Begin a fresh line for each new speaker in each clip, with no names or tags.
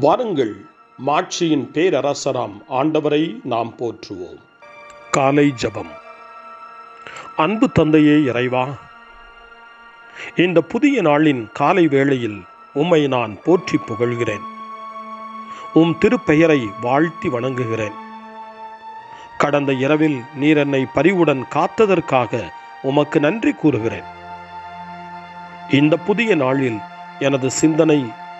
வாருங்கள் மாட்சியின் பேரரசராம் ஆண்டவரை நாம் போற்றுவோம். காலை ஜபம். அன்பு தந்தையே இறைவா இந்த புதிய நாளின் காலை வேளையில் உம்மை நான் போற்றி புகழ்கிறேன். உம் திருப்பெயரை வாழ்த்தி வணங்குகிறேன். கடந்த இரவில் நீர் என்னை பரிவுடன் காத்ததற்காக உமக்கு நன்றி கூறுகிறேன். இந்த புதிய நாளில் எனது சிந்தனை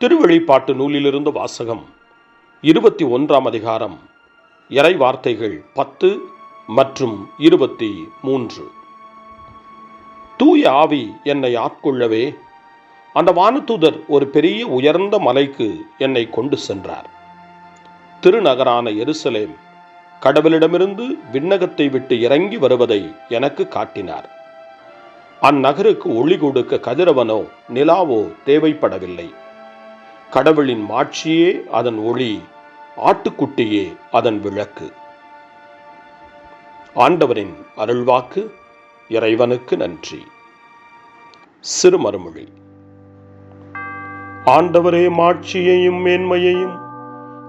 வாக்கு திருவெளிப்பாட்டு நூலிலிருந்து வாசகம். இருபத்தி ஒன்றாம் அதிகாரம். இறை வார்த்தைகள் பத்து மற்றும் இருபத்தி மூன்று. தூய ஆவி என்னை ஆட்கொள்ளவே அந்த வானதூதர் ஒரு பெரிய உயர்ந்த மலைக்கு என்னை கொண்டு சென்றார். திருநகரான எருசலேம் கடவுளிடமிருந்து விண்ணகத்தை விட்டு இறங்கி வருவதை எனக்கு காட்டினார். அந்நகருக்கு ஒளி கொடுக்க கதிரவனோ நிலாவோ தேவைப்படவில்லை. கடவுளின் மாட்சியே அதன் ஒளி ஆட்டுக்குட்டியே அதன் விளக்கு. ஆண்டவரின் அருள்வாக்கு இறைவனுக்கு நன்றி. சிறு மறுமொழி ஆண்டவரே மாட்சியையும் மேன்மையையும்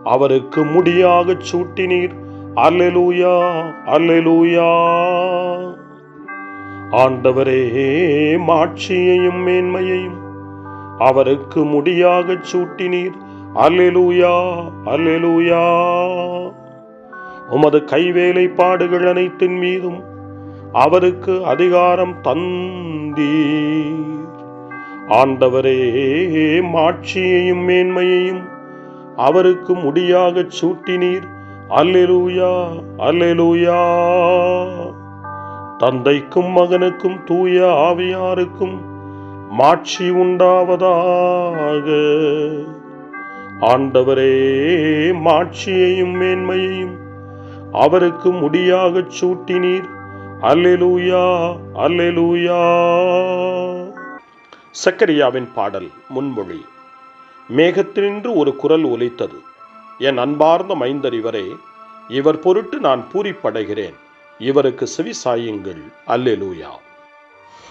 அவருக்கு முடியாகச் சூட்டினீர். அல்லேலூயா அல்லேலூயா. ஆண்டவரே மாட்சியையும் மேன்மையையும் அவருக்கு முடியாகச் சூட்டினீர். Alleluia alleluia. உமது கைவேலைப்பாடுகள் அனைத்தின் மீதும் அவருக்கு அதிகாரம் தந்தீர். ஆண்டவரே மாட்சியையும் மேன்மையையும் அவருக்கு முடியாகச் சூட்டினீர். Alleluia alleluia. தந்தைக்கும் மகனுக்கும் தூய ஆவியாருக்கும் மாட்சி உண்டாவதாக. ஆண்டவரே மாட்சியையும் மேன்மையையும் அவருக்கு முடியாகச் சூட்டினீர். Alleluia alleluia. சக்கரியாவின் பாடல் முன்மொழி. மேகத்தினின்று ஒரு குரல் ஒலித்தது. என் அன்பார்ந்த மைந்தர் இவரே இவர் பொருட்டு நான் பூரிப்படைகிறேன். இவருக்கு செவி சாயுங்கள் அல்லெலூயா.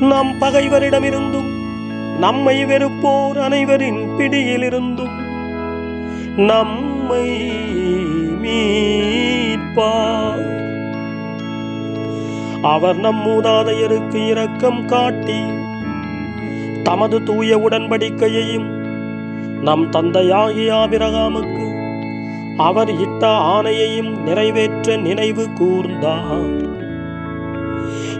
நம் பகைவரிடமிருந்தும் நம்மை வெறுப்போர் அனைவரின் பிடியிலிருந்தும் நம்மை மீட்பார். அவர் நம் மூதாதையருக்கு இரக்கம் காட்டி தமது தூய உடன்படிக்கையையும் நம் தந்தையாகிய ஆபிரகாமுக்கு அவர் இட்ட ஆணையையும் நிறைவேற்ற நினைவு கூர்ந்தார்.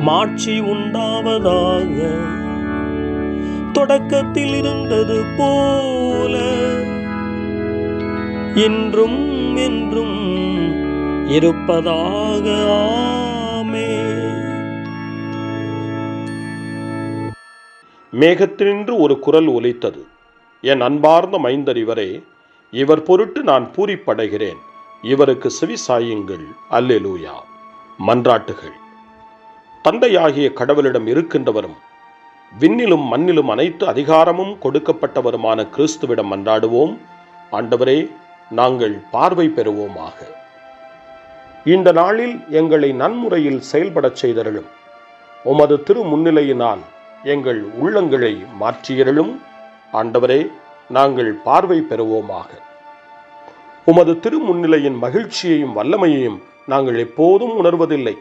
மாட்சி உண்டாவதாக. தொடக்கத்தில் இருந்தது போல. இன்றும் என்றும் இருப்பதாக. ஆமே.
மேகத்தினின்று ஒரு குரல் ஒலித்தது. என் அன்பார்ந்த மைந்தர் இவரே இவர் பொருட்டு நான் பூரிப்படைகிறேன். இவருக்கு செவி சாயுங்கள். அல்லெலூயா. மன்றாட்டுகள். தந்தையாகிய கடவுளிடம் இருக்கின்றவரும் விண்ணிலும் மண்ணிலும் அனைத்து அதிகாரமும் கொடுக்கப்பட்டவருமான கிறிஸ்துவிடம் மன்றாடுவோம். ஆண்டவரே நாங்கள் பார்வை பெறுவோமாக. இந்த நாளில் எங்களை நன்முறையில் செயல்படச் செய்தருளும். உமது திரு முன்னிலையினால் எங்கள் உள்ளங்களை மாற்றியருளும். ஆண்டவரே நாங்கள் பார்வை பெறுவோமாக. உமது திரு முன்னிலையின் மகிழ்ச்சியையும் வல்லமையையும் நாங்கள் எப்போதும் உணர்வதில்லை.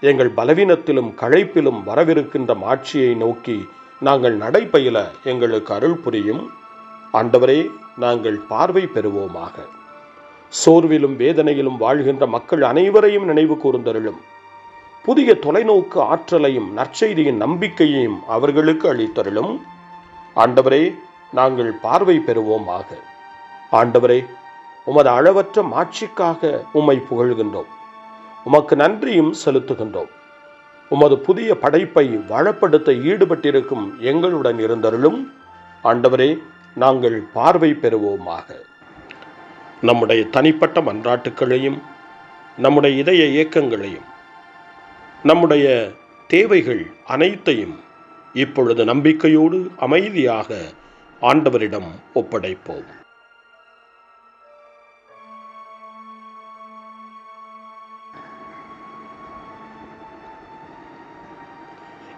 எங்கள் பலவீனத்திலும் களைப்பிலும் வரவிருக்கின்ற மாட்சியை நோக்கி நாங்கள் நடைபயில எங்களுக்கு அருள் புரியும். ஆண்டவரே நாங்கள் பார்வை பெறுவோமாக. சோர்விலும் வேதனையிலும் வாழ்கின்ற மக்கள் அனைவரையும் நினைவு கூர்ந்தருளும். புதிய தொலைநோக்கு ஆற்றலையும் நற்செய்தியின் நம்பிக்கையையும் அவர்களுக்கு அளித்தருளும். ஆண்டவரே நாங்கள் பார்வை பெறுவோமாக. ஆண்டவரே உமது அளவற்ற மாட்சிக்காக உம்மை புகழ்கின்றோம். உமக்கு நன்றியும் செலுத்துகின்றோம். உமது புதிய படைப்பை வளப்படுத்த ஈடுபட்டிருக்கும் எங்களுடன் இருந்தருளும் ஆண்டவரே நாங்கள் பார்வை பெறுவோமாக. நம்முடைய தனிப்பட்ட மன்றாட்டுக்களையும் நம்முடைய இதய இயக்கங்களையும் நம்முடைய தேவைகள் அனைத்தையும் இப்பொழுது நம்பிக்கையோடு அமைதியாக ஆண்டவரிடம் ஒப்படைப்போம்.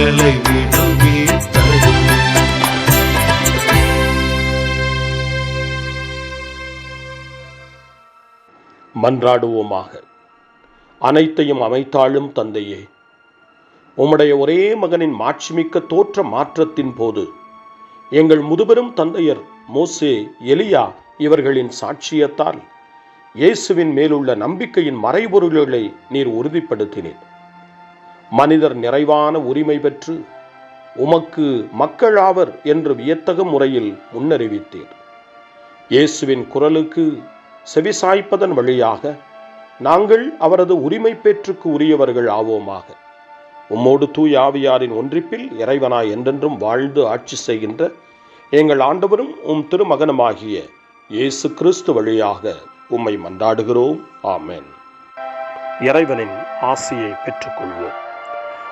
எங்களை
மன்றாடுவோமாக. அனைத்தையும் அமைத்தாலும் தந்தையே உம்முடைய ஒரே மகனின் மாட்சிமிக்க தோற்ற மாற்றத்தின் போது எங்கள் முதுபெரும் தந்தையர் மோசே எலியா இவர்களின் சாட்சியத்தால் இயேசுவின் மேலுள்ள நம்பிக்கையின் மறைபொருள்களை நீர் உறுதிப்படுத்தினீர். மனிதர் நிறைவான உரிமை பெற்று உமக்கு மக்களாவர் என்று வியத்தக முறையில் முன்னறிவித்தீர். இயேசுவின் குரலுக்கு செவிசாய்ப்பதன் வழியாக நாங்கள் அவரது உரிமை பேற்றுக்கு உரியவர்கள் ஆவோமாக. உம்மோடு தூய் ஆவியாரின் ஒன்றிப்பில் இறைவனாய் என்றென்றும் வாழ்ந்து ஆட்சி செய்கின்ற எங்கள் ஆண்டவரும் உம் திருமகனுமாகிய இயேசு கிறிஸ்து வழியாக உம்மை மன்றாடுகிறோம். ஆமென். இறைவனின் ஆசியை பெற்றுக்கொள்வோம்.